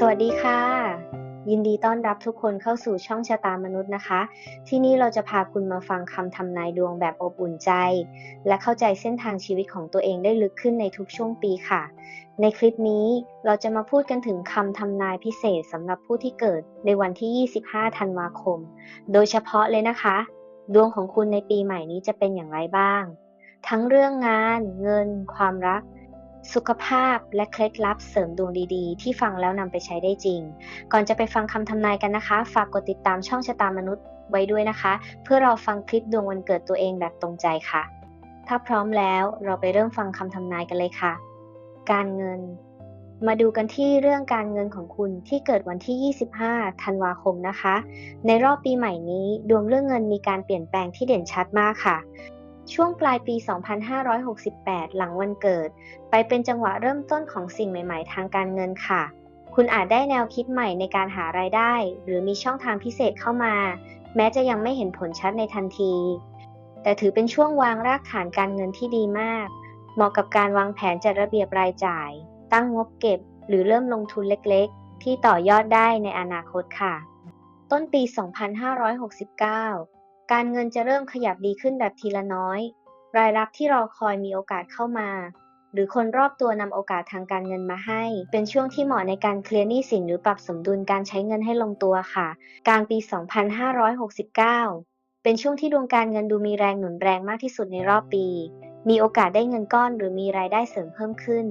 สวัสดีค่ะ ยินดีต้อนรับทุกคนเข้าสู่ช่องชะตามนุษย์นะคะ ที่นี่เราจะพาคุณมาฟังคำทำนายดวงแบบอบอุ่นใจ และเข้าใจเส้นทางชีวิตของตัวเองได้ลึกขึ้นในทุกช่วงปีค่ะ ในคลิปนี้เราจะมาพูดกันถึงคำทำนายพิเศษสำหรับผู้ที่เกิดในวันที่ 25 ธันวาคม โดยเฉพาะเลยนะคะ ดวงของคุณในปีใหม่นี้จะเป็นอย่างไรบ้าง ทั้งเรื่องงาน เงิน ความรัก สุขภาพและเคล็ดลับเสริมดวงดีๆ ที่ฟังแล้วนำไปใช้ได้จริง ก่อนจะไปฟังคำทำนายกันนะคะ ฝากกดติดตามช่องชะตามนุษย์ไว้ด้วยนะคะ เพื่อเราฟังคลิปดวงวันเกิดตัวเองแบบตรงใจค่ะ ถ้าพร้อมแล้วเราไปเริ่มฟังคำทำนายกันเลยค่ะ การเงิน มาดูกันที่เรื่องการเงินของคุณที่เกิดวันที่ 25 ธันวาคมนะคะ ในรอบปีใหม่นี้ดวงเรื่องเงินมีการเปลี่ยนแปลงที่เด่นชัดมากค่ะ ช่วงปลายปี 2568 หลังวันเกิด ไปเป็นจังหวะเริ่มต้นของสิ่งใหม่ๆ ทางการเงินค่ะ คุณอาจได้แนวคิดใหม่ในการหารายได้ หรือมีช่องทางพิเศษเข้ามา แม้จะยังไม่เห็นผลชัดในทันที แต่ถือเป็นช่วงวางรากฐานการเงินที่ดีมาก เหมาะกับการวางแผนจัดระเบียบรายจ่าย ตั้งงบเก็บ หรือเริ่มลงทุนเล็กๆ ที่ต่อยอดได้ในอนาคตค่ะ ต้นปี 2569 การเงินจะเริ่มขยับดีขึ้นแบบทีละน้อย รายรับที่รอคอยมีโอกาสเข้ามา หรือคนรอบตัวนำโอกาสทางการเงินมาให้ เป็นช่วงที่เหมาะในการเคลียร์หนี้สินหรือปรับสมดุลการใช้เงินให้ลงตัวค่ะ กลางปี 2569 เป็นช่วงที่ดวงการเงินดูมีแรงหนุนแรงมากที่สุดในรอบปี มีโอกาสได้เงินก้อนหรือมีรายได้เสริมเพิ่มขึ้น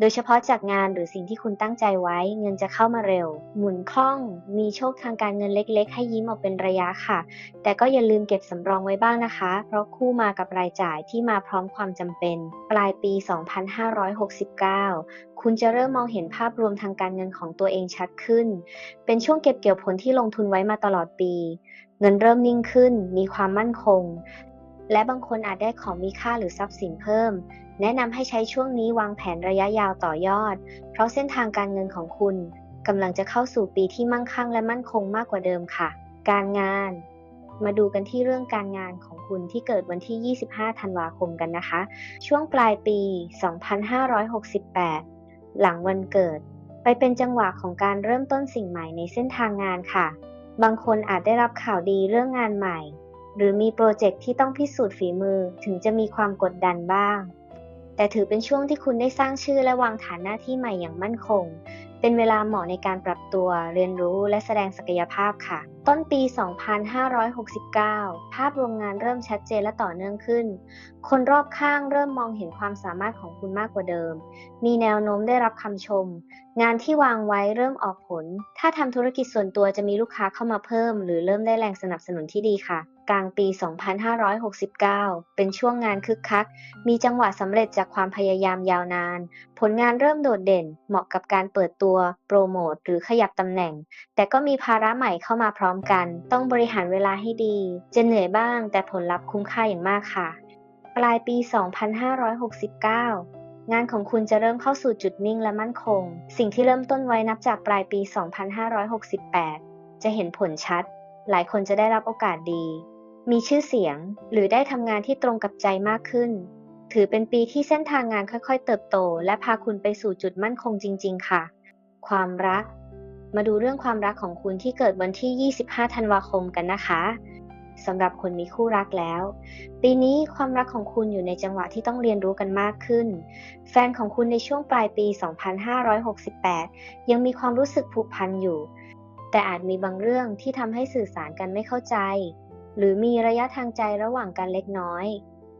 โดยเฉพาะจากงานหรือสิ่งที่คุณตั้งใจไว้ เงินจะเข้ามาเร็ว หมุนคล่อง มีโชคทางการเงินเล็ก ๆ ให้ยิ้มออกเป็นระยะค่ะ แต่ก็อย่าลืมเก็บสำรองไว้บ้างนะคะ เพราะคู่มากับรายจ่ายที่มาพร้อมความจำเป็น ปลายปี 2569 คุณจะเริ่มมองเห็นภาพรวมทางการเงินของตัวเองชัดขึ้น เป็นช่วงเก็บเกี่ยวผลที่ลงทุนไว้มาตลอดปี เงินเริ่มนิ่งขึ้น มีความมั่นคง และบางคนอาจได้ของมีค่าหรือทรัพย์สินเพิ่ม แนะนำให้ใช้ช่วงนี้วางแผนระยะยาวต่อยอด เพราะเส้นทางการเงินของคุณกำลังจะเข้าสู่ปีที่มั่งคั่งและมั่นคงมากกว่าเดิมค่ะ การงาน มาดูกันที่เรื่องการงานของคุณที่เกิดวันที่ 25 ธันวาคมกันนะคะ ช่วงปลายปี 2568 หลังวันเกิด ไปเป็นจังหวะของการเริ่มต้นสิ่งใหม่ในเส้นทางงานค่ะ บางคนอาจได้รับข่าวดีเรื่องงานใหม่ หรือมีโปรเจกต์ที่ต้องพิสูจน์ฝีมือถึงจะมีความกดดันบ้าง แต่ถือเป็นช่วงที่คุณได้สร้างชื่อและวางฐานหน้าที่ใหม่อย่างมั่นคง เป็นเวลาเหมาะในการปรับตัว เรียนรู้และแสดงศักยภาพค่ะ ต้นปี 2569 ภาพรวมงานเริ่มชัดเจนและต่อเนื่องขึ้น คนรอบข้างเริ่มมองเห็นความสามารถของคุณมากกว่าเดิม มีแนวโน้มได้รับคำชม งานที่วางไว้เริ่มออกผล ถ้าทำธุรกิจส่วนตัวจะมีลูกค้าเข้ามาเพิ่ม หรือเริ่มได้แรงสนับสนุนที่ดีค่ะ กลางปี 2569 เป็นช่วงงานคึกคัก มีจังหวะสำเร็จจากความพยายามยาวนาน ผลงานเริ่มโดดเด่น เหมาะกับการเปิดตัว โปรโมท หรือขยับตำแหน่ง แต่ก็มีภาระใหม่เข้ามาพร้อมกัน ต้องบริหารเวลาให้ดี จะเหนื่อยบ้าง แต่ผลลัพธ์คุ้มค่าอย่างมากค่ะ ปลายปี 2569งานของคุณจะเริ่มเข้าสู่จุดนิ่งและมั่นคง สิ่งที่เริ่มต้นไว้นับจากปลายปี 2568 จะเห็นผลชัด หลายคนจะได้รับโอกาสดี มีชื่อเสียงหรือได้ทำงานที่ตรงกับใจมากขึ้น ถือเป็นปีที่เส้นทางงานค่อยๆ เติบโต และพาคุณไปสู่จุดมั่นคงจริง ๆ ค่ะ ความรัก มาดูเรื่องความรักของคุณที่เกิดวันที่ 25 ธันวาคมกันนะคะสำหรับคนมีคู่รักแล้ว ปีนี้ความรักของคุณอยู่ในจังหวะที่ต้องเรียนรู้กันมากขึ้น แฟนของคุณในช่วงปลายปี 2568 ยังมีความรู้สึกผูกพันอยู่ แต่อาจมีบางเรื่องที่ทำให้สื่อสารกันไม่เข้าใจ หรือมีระยะทางใจระหว่างกันเล็กน้อย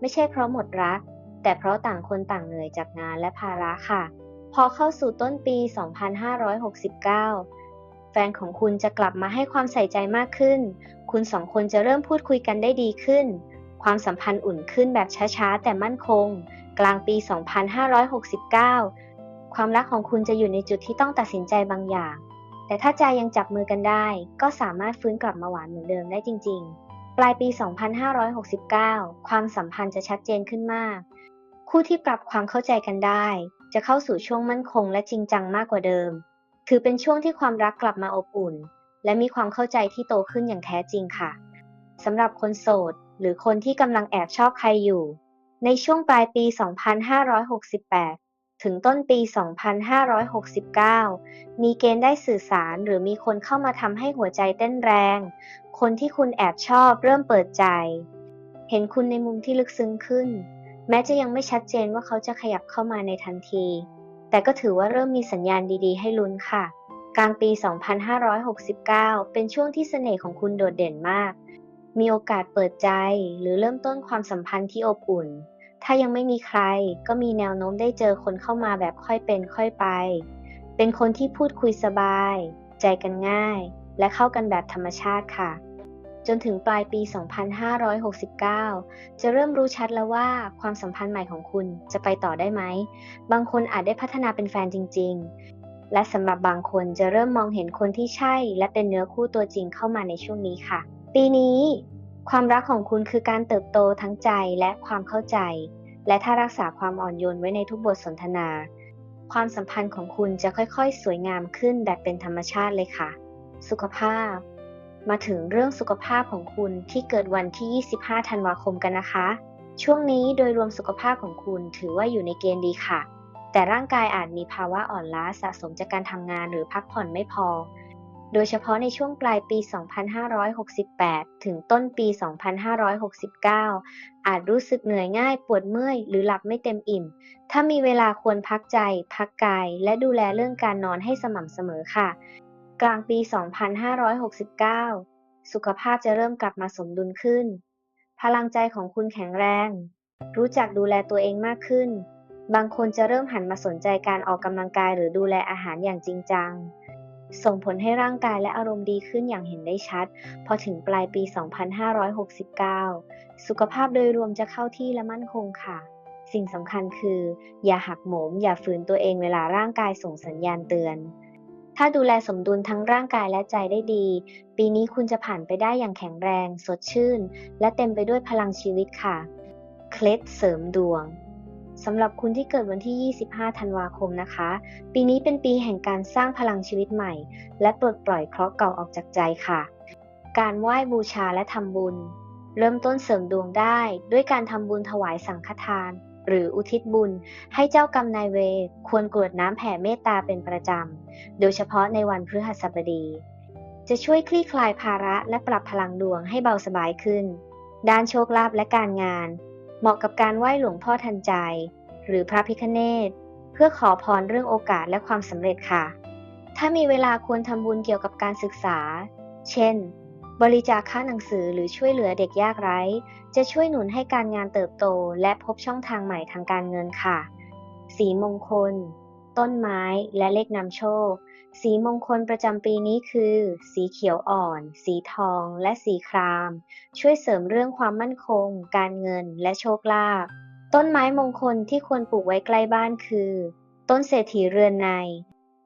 ไม่ใช่เพราะหมดรัก แต่เพราะต่างคนต่างเหนื่อยจากงานและภาระค่ะ พอเข้าสู่ต้นปี 2569 แฟนของคุณจะกลับมาให้ความใส่ใจมากขึ้น คุณสองคนจะเริ่มพูดคุยกันได้ดีขึ้น ความสัมพันธ์อุ่นขึ้นแบบช้าๆ แต่มั่นคง กลางปี 2569 ความรักของคุณจะอยู่ในจุดที่ต้องตัดสินใจบางอย่างแต่ถ้าใจยังจับมือกันได้ ก็สามารถฟื้นกลับมาหวานเหมือนเดิมได้จริง ๆ ปลายปี 2569 ความสัมพันธ์จะชัดเจนขึ้นมาก คู่ที่ปรับความเข้าใจกันได้ จะเข้าสู่ช่วงมั่นคงและจริงจังมากกว่าเดิม ถือเป็นช่วงที่ความรักกลับมาอบอุ่น และมีความเข้าใจที่โตขึ้นอย่างแท้จริงค่ะสำหรับคนโสด หรือคนที่กำลังแอบชอบใครอยู่ ในช่วงปลายปี 2568 ถึงต้นปี 2569 มีเกณฑ์ได้สื่อสารหรือมีคนเข้ามาทำให้หัวใจเต้นแรง คนที่คุณแอบชอบเริ่มเปิดใจ เห็นคุณในมุมที่ลึกซึ้งขึ้น แม้จะยังไม่ชัดเจนว่าเขาจะขยับเข้ามาในทันที แต่ก็ถือว่าเริ่มมีสัญญาณดีๆ ให้ลุ้นค่ะ กลางปี 2569 เป็นช่วงที่เสน่ห์ของคุณโดดเด่นมาก มีโอกาสเปิดใจหรือเริ่มต้นความสัมพันธ์ที่อบอุ่น ถ้ายังไม่มีใครก็มีแนวโน้มได้เจอคนเข้ามาแบบค่อยเป็นค่อยไป เป็นคนที่พูดคุยสบาย ใจกันง่าย และเข้ากันแบบธรรมชาติค่ะ จนถึงปลายปี 2569 จะเริ่มรู้ชัดแล้วว่าความสัมพันธ์ใหม่ของคุณจะไปต่อได้ไหม บางคนอาจได้พัฒนาเป็นแฟนจริง ๆ และสำหรับบางคนจะเริ่มมองเห็นคนที่ใช่ และเป็นเนื้อคู่ตัวจริงเข้ามาในช่วงนี้ค่ะ ปีนี้ ความรักของคุณคือการเติบโตทั้งใจและความเข้าใจ และถ้ารักษาความอ่อนโยนไว้ในทุกบทสนทนา ความสัมพันธ์ของคุณจะค่อยๆ สวยงามขึ้นแบบเป็นธรรมชาติเลยค่ะ สุขภาพ มาถึงเรื่องสุขภาพของคุณที่เกิดวันที่ 25 ธันวาคมกันนะคะ ช่วงนี้โดยรวมสุขภาพของคุณถือว่าอยู่ในเกณฑ์ดีค่ะ แต่ร่างกายอาจมีภาวะอ่อนล้าสะสมจากการทำงานหรือพักผ่อนไม่พอ โดยเฉพาะในช่วงปลายปี 2568 ถึงต้นปี 2569 อาจรู้สึกเหนื่อยง่ายปวดเมื่อย หรือหลับไม่เต็มอิ่ม ถ้ามีเวลาควรพักใจ พักกาย และดูแลเรื่องการนอนให้สม่ำเสมอค่ะ กลางปี 2569 สุขภาพจะเริ่มกลับมาสมดุลขึ้น พลังใจของคุณแข็งแรง รู้จักดูแลตัวเองมากขึ้น บางคนจะเริ่มหันมาสนใจการออกกำลังกายหรือดูแลอาหารอย่างจริงจัง ส่งผลให้ร่างกายและอารมณ์ดีขึ้นอย่างเห็นได้ชัด พอถึงปลายปี 2569 สุขภาพโดยรวมจะเข้าที่และมั่นคงค่ะ สิ่งสำคัญคือ อย่าหักโหม อย่าฝืนตัวเองเวลาร่างกายส่งสัญญาณเตือน ถ้าดูแลสมดุลทั้งร่างกายและใจได้ดี ปีนี้คุณจะผ่านไปได้อย่างแข็งแรง สดชื่น และเต็มไปด้วยพลังชีวิตค่ะ เคล็ดเสริมดวง สำหรับคุณที่เกิดวันที่ 25 ธันวาคมนะคะ ปีนี้เป็นปีแห่งการสร้างพลังชีวิตใหม่ และปลดปล่อยเคราะห์เก่าออกจากใจค่ะ การไหว้บูชาและทำบุญ เริ่มต้นเสริมดวงได้ ด้วยการทำบุญถวายสังฆทาน หรืออุทิศบุญ ให้เจ้ากรรมนายเวรควรกรวดน้ำแผ่เมตตาเป็นประจำ โดยเฉพาะในวันพฤหัสบดี จะช่วยคลี่คลายภาระและปรับพลังดวงให้เบาสบายขึ้น ด้านโชคลาภและการงาน เหมาะกับการไหว้หลวงพ่อทันใจ หรือพระพิคเนตเพื่อขอพรเรื่องโอกาสและความสำเร็จค่ะ ถ้ามีเวลาควรทำบุญเกี่ยวกับการศึกษา เช่น บริจาคค่าหนังสือหรือช่วยเหลือเด็กยากไร้ จะช่วยหนุนให้การงานเติบโต และพบช่องทางใหม่ทางการเงินค่ะ สีมงคล ต้นไม้ และเลขนำโชค สีมงคลประจำปีนี้คือ สีเขียวอ่อน สีทอง และสีคราม ช่วยเสริมเรื่องความมั่นคง การเงิน และโชคลาภ ต้นไม้มงคลที่ควรปลูกไว้ใกล้บ้านคือ ต้นเศรษฐีเรือนใน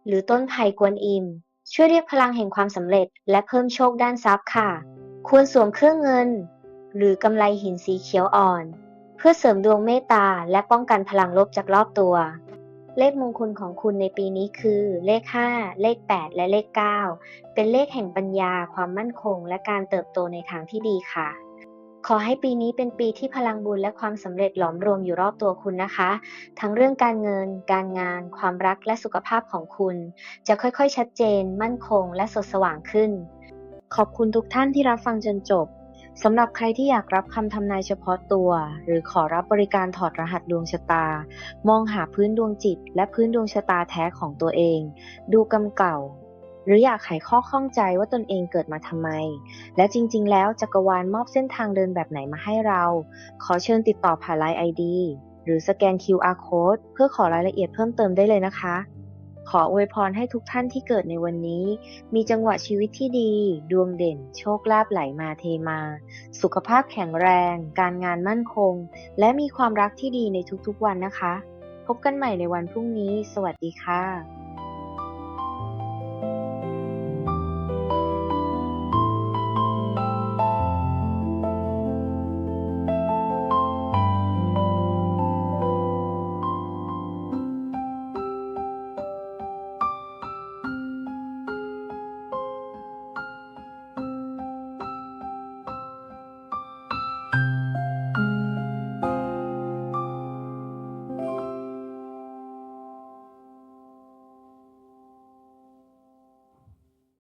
หรือต้นไผ่กวนอิม ช่วยเรียกพลังแห่งความสำเร็จ และเพิ่มโชคด้านทรัพย์ค่ะ ควรสวมเครื่องเงิน หรือกำไลหินสีเขียวอ่อน เพื่อเสริมดวงเมตตาและป้องกันพลังลบจากรอบตัว เลขมงคลของคุณในปีนี้คือ เลข 5 เลข 8 และเลข 9 เป็นเลขแห่งปัญญา ความมั่นคง และการเติบโตในทางที่ดีค่ะ ขอให้ปีนี้เป็นปีที่พลังบุญและความสำเร็จหลอมรวมอยู่รอบตัวคุณนะคะ ทั้งเรื่องการเงิน การงาน ความรักและสุขภาพของคุณ จะค่อยๆ ชัดเจน มั่นคง และสดสว่างขึ้น ขอบคุณทุกท่านที่รับฟังจนจบ สำหรับใครที่อยากรับคำทำนายเฉพาะตัว หรือขอรับบริการถอดรหัสดวงชะตา มองหาพื้นดวงจิต และพื้นดวงชะตาแท้ของตัวเอง ดูกรรมเก่า หรืออยากไขข้อข้องใจว่าตนเองเกิดมาทำไม และจริง ๆ แล้วจักรวาลมอบเส้นทางเดินแบบไหนมาให้เรา ขอเชิญติดต่อผ่านไลน์ ID หรือสแกน QR Code เพื่อขอรายละเอียดเพิ่มเติมได้เลยนะคะ ขออวยพรให้ทุกท่านที่เกิดในวันนี้ มีจังหวะชีวิตที่ดี ดวงเด่น โชคลาภไหลมาเทมา สุขภาพแข็งแรง การงานมั่นคง และมีความรักที่ดีในทุกๆวันนะคะ พบกันใหม่ในวันพรุ่งนี้ สวัสดีค่ะ